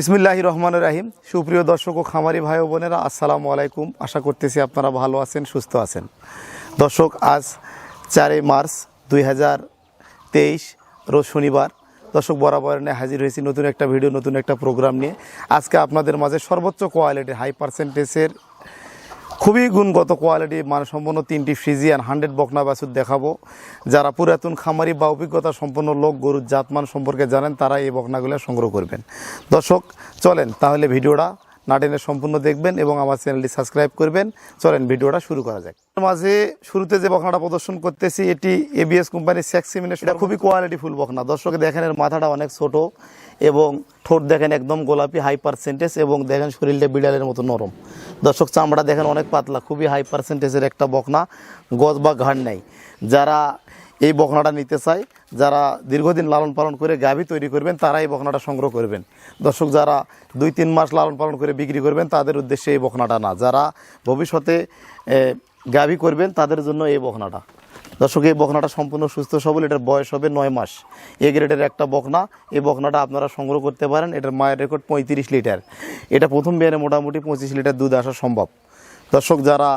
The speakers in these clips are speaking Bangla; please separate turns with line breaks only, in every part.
ইসমিল্লাহ রহমান রাহিম। সুপ্রিয় দর্শক ও খামারি ভাই বোনেরা, আসসালামু আলাইকুম। আশা করতেছি আপনারা ভালো আছেন, সুস্থ আছেন। দর্শক, আজ চারই মার্চ দুই হাজার তেইশ রোজ শনিবার। দর্শক বরাবর নিয়ে হাজির হয়েছি নতুন একটা ভিডিও, নতুন একটা প্রোগ্রাম নিয়ে। আজকে আপনাদের মাঝে সর্বোচ্চ কোয়ালিটি, হাই পার্সেন্টেজের খুবই গুণগত কোয়ালিটি মানসম্পন্ন তিনটি ফ্রিজিয়ান হান্ড্রেড বকনা বাছুর দেখাবো। যারা পুরাতন খামারি বা অভিজ্ঞতা সম্পন্ন লোক, গরুর জাতমান সম্পর্কে জানেন, তারা এই বকনাগুলো সংগ্রহ করবেন। দর্শক, চলেন তাহলে ভিডিওটা নাটেনের সম্পূর্ণ দেখবেন এবং আমার চ্যানেলটি সাবস্ক্রাইব করবেন। চলেন, ভিডিওটা শুরু করা যাক। মাঝে শুরুতে যে বকনাটা প্রদর্শন করতেছি, এটি এবিএস কোম্পানির স্যাক্সিমিনে এটা খুবই কোয়ালিটিফুল বকনা দর্শক দেখেন, এর মাথাটা অনেক ছোট এবং ঠোঁট দেখেন একদম গোলাপি হাই পার্সেন্টেজ এবং দেখেন শরীরটা বিড়ালের মতো নরম। দর্শক, চামড়া দেখেন অনেক পাতলা, খুবই হাই পার্সেন্টেজের একটা বকনা গজ বা ঘাড় নেই। যারা এই বকনাটা নিতে চায় যারা দীর্ঘদিন লালন পালন করে গাভী তৈরি করবেন, তারা এই বকনাটা সংগ্রহ করবেন। দর্শক, যারা দুই তিন মাস লালন পালন করে বিক্রি করবেন, তাদের উদ্দেশ্যে এই বকনাটা না। যারা ভবিষ্যতে গাভী করবেন, তাদের জন্য এই বকনাটা। দর্শক, এই বকনাটা সম্পূর্ণ সুস্থ সবল, এটার বয়স হবে নয় মাস। এ গ্রেডের একটা বকনা, এই বকনাটা আপনারা সংগ্রহ করতে পারেন, এটার মায়ের রেকর্ড পঁয়ত্রিশ লিটার। এটা প্রথম বিয়ারে মোটামুটি পঁচিশ লিটার দুধ আসা সম্ভব। দর্শক, যারা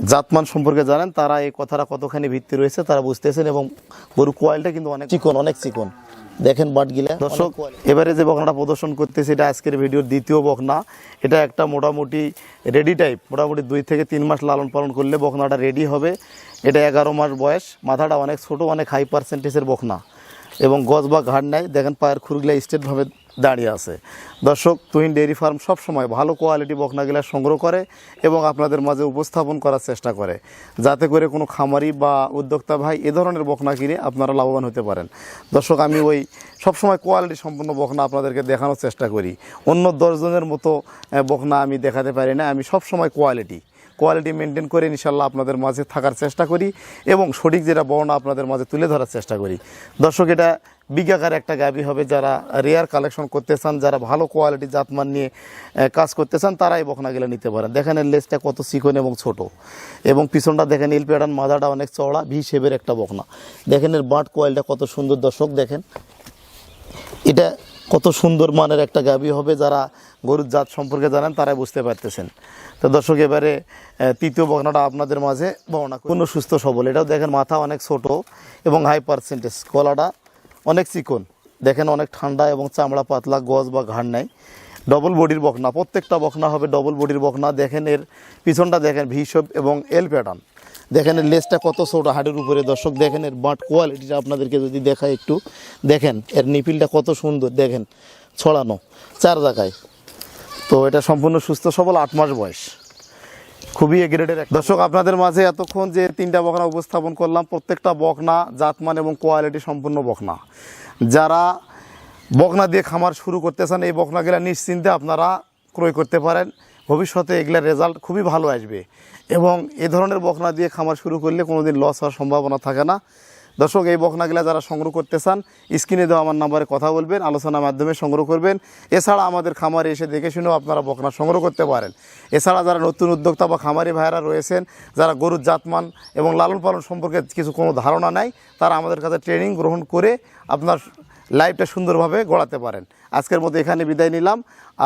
জাতমান সম্পর্কে জানেন তারা এই কথাটা কতখানি ভিত্তি রয়েছে তারা বুঝতেছেন এবং গরু কোয়ালিটা কিন্তু অনেক চিকন অনেক চিকন। দেখেন বাট গিলা দর্শক এবারে যে বকনাটা প্রদর্শন করতেছে এটা আজকের ভিডিওর দ্বিতীয় বকনা। এটা একটা মোটামুটি রেডি টাইপ মোটামুটি দুই থেকে তিন মাস লালন পালন করলে বকনাটা রেডি হবে। এটা এগারো মাস বয়স মাথাটা অনেক ছোট অনেক হাই পার্সেন্টেজের বকনা। এবং গজ বা ঘাড় নেয় দেখেন পায়ের খুরগুলা স্টেটভাবে দাঁড়িয়ে আছে। দর্শক, তুহিন ডেয়ারি ফার্ম সবসময় ভালো কোয়ালিটি বকনাগুলা সংগ্রহ করে এবং আপনাদের মাঝে উপস্থাপন করার চেষ্টা করে। যাতে করে কোনো খামারি বা উদ্যোক্তা ভাই এ ধরনের বকনা কিনে আপনারা লাভবান হতে পারেন। দর্শক, আমি ওই সবসময় কোয়ালিটি সম্পন্ন বকনা আপনাদেরকে দেখানোর চেষ্টা করি। অন্য দশজনের মতো বকনা আমি দেখাতে পারি না। আমি সবসময় কোয়ালিটি। কোয়ালিটি মেনটেন করে ইনশাল্লাহ আপনাদের মাঝে থাকার চেষ্টা করি এবং সঠিক যেটা বর্ণনা আপনাদের মাঝে তুলে ধরার চেষ্টা করি। দর্শক, এটা বিজ্ঞাকার একটা গাবি হবে যারা রেয়ার কালেকশন করতে চান, যারা ভালো কোয়ালিটি জাতমান নিয়ে কাজ করতে চান, তারাই বকনাগুলো নিতে পারেন। দেখেন এর লেজটা কত চিকন এবং ছোট। এবং পিছনটা দেখেন ইল প্যাটার্ন মাথাটা অনেক চওড়া ভি শেপের একটা বকনা। দেখেন এর বাট কোয়ালিটা কত সুন্দর দর্শক, দেখেন। এটা কত সুন্দর মানের একটা গাভী হবে যারা গরুর জাত সম্পর্কে জানেন, তারাই বুঝতে পারতেছেন। তো দর্শক, এবারে তৃতীয় বকনাটা আপনাদের মাঝে বর্ণনা কোনো সুস্থ সবল। এটাও দেখেন মাথা অনেক ছোট এবং হাই পার্সেন্টেজ গলাটা অনেক চিকন। দেখেন অনেক ঠান্ডা এবং চামড়া, পাতলা, গজ বা ঘাড় নাই। ডবল বডির বকনা, প্রত্যেকটা বকনা হবে ডবল বডির বকনা। দেখেন এর পিছনটা দেখেন ভিসব এবং এল প্যাটার্ন দেখেন এর লেজটা কত ছোট হাড়ের উপরে। দর্শক, দেখেন এর বাট কোয়ালিটিটা আপনাদেরকে যদি দেখায় একটু। দেখেন এর নিপিলটা কত সুন্দর, দেখেন ছড়ানো চার জায়গায়। তো এটা সম্পূর্ণ সুস্থ, সবল আট মাস বয়স। খুবই এগ্রেডের গ্রেডের দর্শক আপনাদের মাঝে এতক্ষণ যে তিনটা বকনা উপস্থাপন করলাম প্রত্যেকটা বকনা জাতমান এবং কোয়ালিটি সম্পূর্ণ বকনা যারা বকনা দিয়ে খামার শুরু করতে চান এই বকনাগুলা নিশ্চিন্তে আপনারা ক্রয় করতে পারেন। ভবিষ্যতে এগুলার রেজাল্ট খুবই ভালো আসবে। এবং এ ধরনের বকনা দিয়ে খামার শুরু করলে কোনোদিন লস হওয়ার সম্ভাবনা থাকে না। দর্শক, এই বকনাগুলা যারা সংগ্রহ করতে চান, স্ক্রিনে দেওয়া আমার নাম্বারে কথা বলবেন, আলোচনার মাধ্যমে সংগ্রহ করবেন। এছাড়া আমাদের খামারে এসে দেখে শুনেও আপনারা বকনা সংগ্রহ করতে পারেন। এছাড়া যারা নতুন উদ্যোক্তা বা খামারি ভাইয়েরা রয়েছেন, যারা গরুর জাতমান এবং লালন পালন সম্পর্কে কিছু কোনো ধারণা নাই, তারা আমাদের কাছে ট্রেনিং গ্রহণ করে আপনার লাইফটা সুন্দরভাবে গড়াতে পারেন। আজকের মতো এখানে বিদায় নিলাম।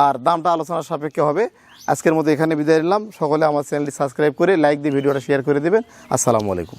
আর দামটা আলোচনার সাপেক্ষে হবে। আজকের মতো এখানে বিদায় নিলাম। সকলে আমার চ্যানেলটি সাবস্ক্রাইব করে লাইক দিয়ে ভিডিওটা শেয়ার করে দেবেন। আসসালামু আলাইকুম।